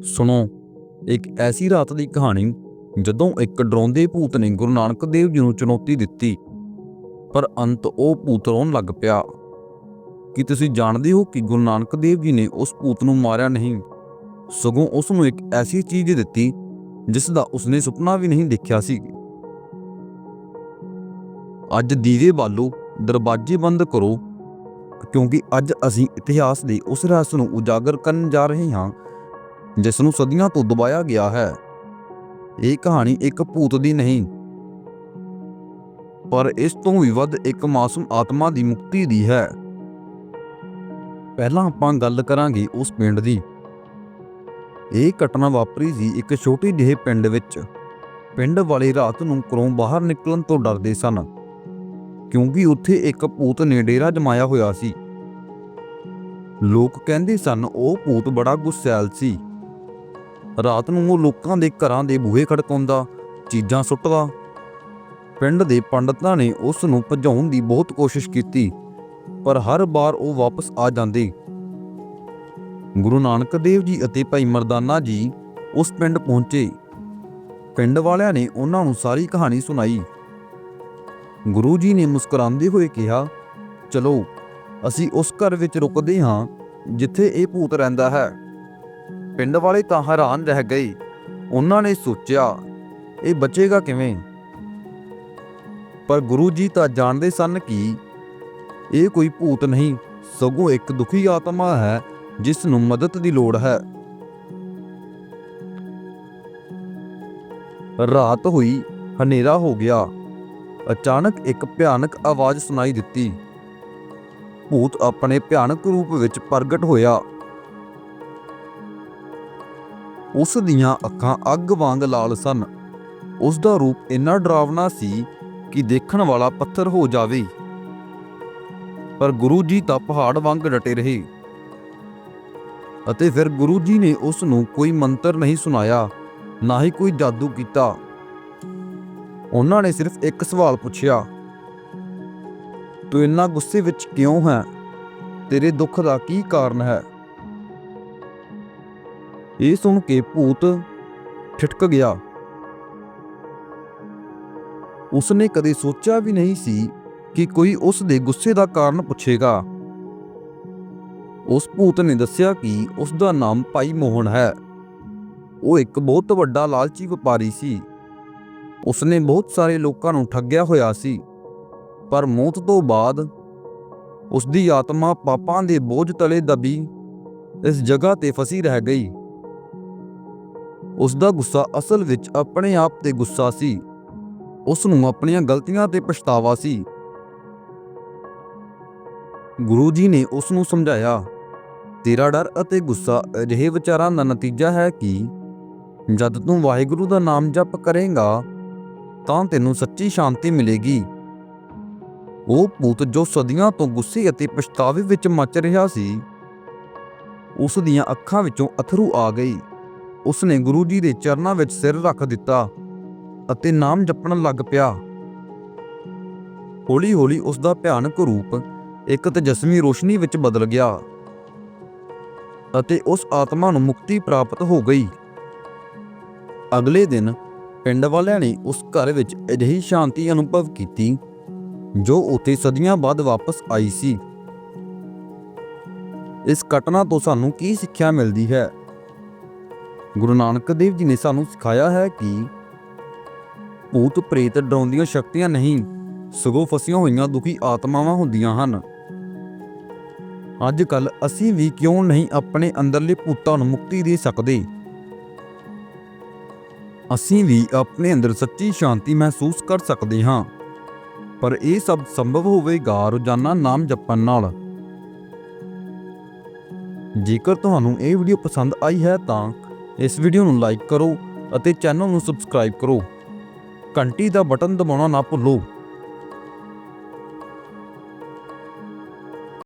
ਸੁਣੋ, ਇੱਕ ਐਸੀ ਰਾਤ ਦੀ ਕਹਾਣੀ ਜਦੋਂ ਇੱਕ ਡਰਾਉਂਦੇ ਭੂਤ ਨੇ ਗੁਰੂ ਨਾਨਕ ਦੇਵ ਜੀ ਨੂੰ ਚੁਣੌਤੀ ਦਿੱਤੀ, ਪਰ ਅੰਤ ਉਹ ਭੂਤ ਰੋਣ ਲੱਗ ਪਿਆ। ਕੀ ਤੁਸੀਂ ਜਾਣਦੇ ਹੋ ਕਿ ਗੁਰੂ ਨਾਨਕ ਦੇਵ ਜੀ ਨੇ ਉਸ ਭੂਤ ਨੂੰ ਮਾਰਿਆ ਨਹੀਂ? ਸਗੋਂ ਉਸ ਨੂੰ ਇੱਕ ਐਸੀ ਚੀਜ਼ ਦਿੱਤੀ, ਜਿਸ ਦਾ ਉਸਨੇ ਸੁਪਨਾ ਵੀ ਨਹੀਂ ਦੇਖਿਆ ਸੀ। ਅੱਜ ਦੀਵੇ ਬਾਲੋ, ਦਰਵਾਜ਼ੇ ਬੰਦ ਕਰੋ, ਕਿਉਂਕਿ ਅੱਜ ਅਸੀਂ ਇਤਿਹਾਸ ਦੇ ਉਸ ਰਹੱਸ ਨੂੰ ਉਜਾਗਰ ਕਰਨ ਜਾ ਰਹੇ ਹਾਂ। ਜਿਸ ਨੂੰ ਸਦੀਆਂ ਤੋਂ ਦਬਾਇਆ ਗਿਆ ਹੈ। ਇਹ ਕਹਾਣੀ ਇੱਕ ਭੂਤ ਦੀ ਨਹੀਂ, ਪਰ ਇਸ ਤੋਂ ਵੀ ਵੱਧ ਇੱਕ ਮਾਸੂਮ ਆਤਮਾ ਦੀ ਮੁਕਤੀ ਦੀ ਹੈ। ਪਹਿਲਾਂ ਆਪਾਂ ਗੱਲ ਕਰਾਂਗੇ ਉਸ ਪਿੰਡ ਦੀ। ਇਹ ਘਟਨਾ ਵਾਪਰੀ ਸੀ ਇੱਕ ਛੋਟੇ ਜਿਹੇ ਪਿੰਡ ਵਿੱਚ। ਪਿੰਡ ਵਾਲੇ ਰਾਤ ਨੂੰ ਘਰੋਂ ਬਾਹਰ ਨਿਕਲਣ ਤੋਂ ਡਰਦੇ ਸਨ, ਕਿਉਂਕਿ ਉੱਥੇ ਇੱਕ ਭੂਤ ਨੇ ਡੇਰਾ ਜਮਾਇਆ ਹੋਇਆ ਸੀ। ਲੋਕ ਕਹਿੰਦੇ ਸਨ, ਉਹ ਭੂਤ ਬੜਾ ਗੁੱਸੈਲ ਸੀ। ਰਾਤ ਨੂੰ ਉਹ ਲੋਕਾਂ ਦੇ ਘਰਾਂ ਦੇ ਬੂਹੇ ਖੜਕਾਉਂਦਾ, ਚੀਜ਼ਾਂ ਸੁੱਟਦਾ। ਪਿੰਡ ਦੇ ਪੰਡਤਾਂ ਨੇ ਉਸ ਨੂੰ ਭਜਾਉਣ ਦੀ ਬਹੁਤ ਕੋਸ਼ਿਸ਼ ਕੀਤੀ, ਪਰ ਹਰ ਵਾਰ ਉਹ ਵਾਪਸ ਆ ਜਾਂਦੇ। ਗੁਰੂ ਨਾਨਕ ਦੇਵ ਜੀ ਅਤੇ ਭਾਈ ਮਰਦਾਨਾ ਜੀ ਉਸ ਪਿੰਡ ਪਹੁੰਚੇ। ਪਿੰਡ ਵਾਲਿਆਂ ਨੇ ਉਹਨਾਂ ਨੂੰ ਸਾਰੀ ਕਹਾਣੀ ਸੁਣਾਈ। ਗੁਰੂ ਜੀ ਨੇ ਮੁਸਕਰਾਉਂਦੇ ਹੋਏ ਕਿਹਾ, ਚਲੋ, ਅਸੀਂ ਉਸ ਘਰ ਵਿੱਚ ਰੁਕਦੇ ਹਾਂ, ਜਿੱਥੇ ਇਹ ਭੂਤ ਰਹਿੰਦਾ ਹੈ। ਪਿੰਡ ਵਾਲੇ ਤਾਂ ਹੈਰਾਨ ਰਹਿ ਗਏ। ਉਹਨਾਂ ਨੇ ਸੋਚਿਆ, ਇਹ ਬਚੇਗਾ ਕਿਵੇਂ? ਪਰ ਗੁਰੂ ਜੀ ਤਾਂ ਜਾਣਦੇ ਸਨ ਕਿ ਇਹ ਕੋਈ ਭੂਤ ਨਹੀਂ, ਸਗੋਂ ਇੱਕ ਦੁਖੀ ਆਤਮਾ ਹੈ, ਜਿਸ ਨੂੰ ਮਦਦ ਦੀ ਲੋੜ ਹੈ। ਰਾਤ ਹੋਈ, ਹਨੇਰਾ ਹੋ ਗਿਆ। ਅਚਾਨਕ ਇੱਕ ਭਿਆਨਕ ਆਵਾਜ਼ ਸੁਣਾਈ ਦਿੱਤੀ। ਭੂਤ ਆਪਣੇ ਭਿਆਨਕ ਰੂਪ ਵਿੱਚ ਪ੍ਰਗਟ ਹੋਇਆ। ਉਸ ਦੀਆਂ ਅੱਖਾਂ ਅੱਗ ਵਾਂਗ ਲਾਲ ਸਨ। ਉਸ ਦਾ ਰੂਪ ਇੰਨਾ ਡਰਾਵਨਾ ਸੀ ਕਿ ਦੇਖਣ ਵਾਲਾ ਪੱਥਰ ਹੋ ਜਾਵੇ। ਪਰ ਗੁਰੂ ਜੀ ਤਾਂ ਪਹਾੜ ਵਾਂਗ ਡਟੇ ਰਹੇ। ਅਤੇ ਫਿਰ ਗੁਰੂ ਜੀ ਨੇ ਉਸ ਨੂੰ ਕੋਈ ਮੰਤਰ ਨਹੀਂ ਸੁਣਾਇਆ, ਨਾ ਹੀ ਕੋਈ ਜਾਦੂ ਕੀਤਾ। ਉਹਨਾਂ ਨੇ ਸਿਰਫ ਇੱਕ ਸਵਾਲ ਪੁੱਛਿਆ, ਤੂੰ ਇੰਨਾ ਗੁੱਸੇ ਵਿੱਚ ਕਿਉਂ ਹੈ? ਤੇਰੇ ਦੁੱਖ ਦਾ ਕੀ ਕਾਰਨ ਹੈ? ਇਹ ਸੁਣ ਕੇ ਭੂਤ ਠਿਟਕ ਗਿਆ। ਉਸਨੇ ਕਦੇ ਸੋਚਿਆ ਵੀ ਨਹੀਂ ਸੀ ਕਿ ਕੋਈ ਉਸ ਦੇ ਗੁੱਸੇ ਦਾ ਕਾਰਨ ਪੁੱਛੇਗਾ। ਉਸ ਭੂਤ ਨੇ ਦੱਸਿਆ ਕਿ ਉਸ ਦਾ ਨਾਮ ਭਾਈ ਮੋਹਨ ਹੈ। ਉਹ ਇੱਕ ਬਹੁਤ ਵੱਡਾ ਲਾਲਚੀ ਵਪਾਰੀ ਸੀ। ਉਸਨੇ ਬਹੁਤ ਸਾਰੇ ਲੋਕਾਂ ਨੂੰ ਠੱਗਿਆ ਹੋਇਆ ਸੀ। ਪਰ ਮੌਤ ਤੋਂ ਬਾਅਦ ਉਸ ਦੀ ਆਤਮਾ ਪਾਪਾਂ ਦੇ ਬੋਝ ਤਲੇ ਦਬੀ, ਇਸ ਜਗ੍ਹਾ ਤੇ ਫਸੀ ਰਹਿ ਗਈ। ਉਸ ਦਾ ਗੁੱਸਾ ਅਸਲ ਵਿੱਚ ਆਪਣੇ ਆਪ ਤੇ ਗੁੱਸਾ ਸੀ। ਉਸ ਨੂੰ ਆਪਣੀਆਂ ਗਲਤੀਆਂ ਤੇ ਪਛਤਾਵਾ ਸੀ। ਗੁਰੂ ਜੀ ਨੇ ਉਸ ਨੂੰ ਸਮਝਾਇਆ, ਤੇਰਾ ਡਰ ਅਤੇ ਗੁੱਸਾ ਅਜਿਹੇ ਵਿਚਾਰਾਂ ਦਾ ਨਤੀਜਾ ਹੈ ਕਿ ਜਦ ਤੂੰ ਵਾਹਿਗੁਰੂ ਦਾ ਨਾਮ ਜਪ ਕਰੇਂਗਾ, ਤਾਂ ਤੈਨੂੰ ਸੱਚੀ ਸ਼ਾਂਤੀ ਮਿਲੇਗੀ। ਉਹ ਭੂਤ ਜੋ ਸਦੀਆਂ ਤੋਂ ਗੁੱਸੇ ਅਤੇ ਪਛਤਾਵੇ ਵਿੱਚ ਮੱਚ ਰਿਹਾ ਸੀ ਉਸ ਦੀਆਂ ਅੱਖਾਂ ਵਿੱਚੋਂ ਅਥਰੂ ਆ ਗਈ। ਉਸ ਨੇ ਗੁਰੂ ਜੀ ਦੇ ਚਰਨਾਂ ਵਿੱਚ ਸਿਰ ਰੱਖ ਦਿੱਤਾ ਅਤੇ ਨਾਮ ਜਪਣ ਲੱਗ ਪਿਆ। ਹੌਲੀ-ਹੌਲੀ ਉਸ ਦਾ ਭਿਆਨਕ ਰੂਪ ਇੱਕ ਤਜਸਮੀ ਰੋਸ਼ਨੀ ਵਿੱਚ ਬਦਲ ਗਿਆ ਅਤੇ ਉਸ ਆਤਮਾ ਨੂੰ ਮੁਕਤੀ ਪ੍ਰਾਪਤ ਹੋ ਗਈ। ਅਗਲੇ ਦਿਨ ਪਿੰਡ ਵਾਲਿਆਂ ਨੇ ਉਸ ਘਰ ਵਿੱਚ ਅਜਿਹੀ ਸ਼ਾਂਤੀ ਅਨੁਭਵ ਕੀਤੀ ਜੋ ਉੱਥੇ ਸਦੀਆਂ ਬਾਅਦ ਵਾਪਸ ਆਈ ਸੀ। ਇਸ ਘਟਨਾ ਤੋਂ ਸਾਨੂੰ ਕੀ ਸਿੱਖਿਆ ਮਿਲਦੀ ਹੈ? ਗੁਰੂ ਨਾਨਕ ਦੇਵ ਜੀ ਨੇ ਸਾਨੂੰ ਸਿਖਾਇਆ ਹੈ ਕਿ ਭੂਤ ਪ੍ਰੇਤ ਡਰਾਉਂਦੀਆਂ ਸ਼ਕਤੀਆਂ ਨਹੀਂ, ਸਗੋਂ ਫਸੀਆਂ ਹੋਈਆਂ ਦੁਖੀ ਆਤਮਾਵਾਂ ਹੁੰਦੀਆਂ ਹਨ। ਅੱਜ ਕੱਲ ਅਸੀਂ ਵੀ ਕਿਉਂ ਨਹੀਂ ਆਪਣੇ ਅੰਦਰਲੇ ਭੂਤਾਂ ਨੂੰ ਮੁਕਤੀ ਦੇ ਸਕਦੇ? ਅਸੀਂ ਵੀ ਆਪਣੇ ਅੰਦਰ ਸੱਚੀ ਸ਼ਾਂਤੀ ਮਹਿਸੂਸ ਕਰ ਸਕਦੇ ਹਾਂ, ਪਰ ਇਹ ਸਭ ਸੰਭਵ ਹੋਵੇਗਾ ਰੋਜ਼ਾਨਾ ਨਾਮ ਜਪਣ ਨਾਲ। ਜੇਕਰ ਤੁਹਾਨੂੰ ਇਹ ਵੀਡੀਓ ਪਸੰਦ ਆਈ ਹੈ ਤਾਂ ਇਸ ਵੀਡੀਓ ਨੂੰ ਲਾਈਕ ਕਰੋ ਅਤੇ ਚੈਨਲ ਨੂੰ ਸਬਸਕ੍ਰਾਈਬ ਕਰੋ। ਘੰਟੀ ਦਾ ਬਟਨ ਦਬਾਉਣਾ ਨਾ ਭੁੱਲੋ।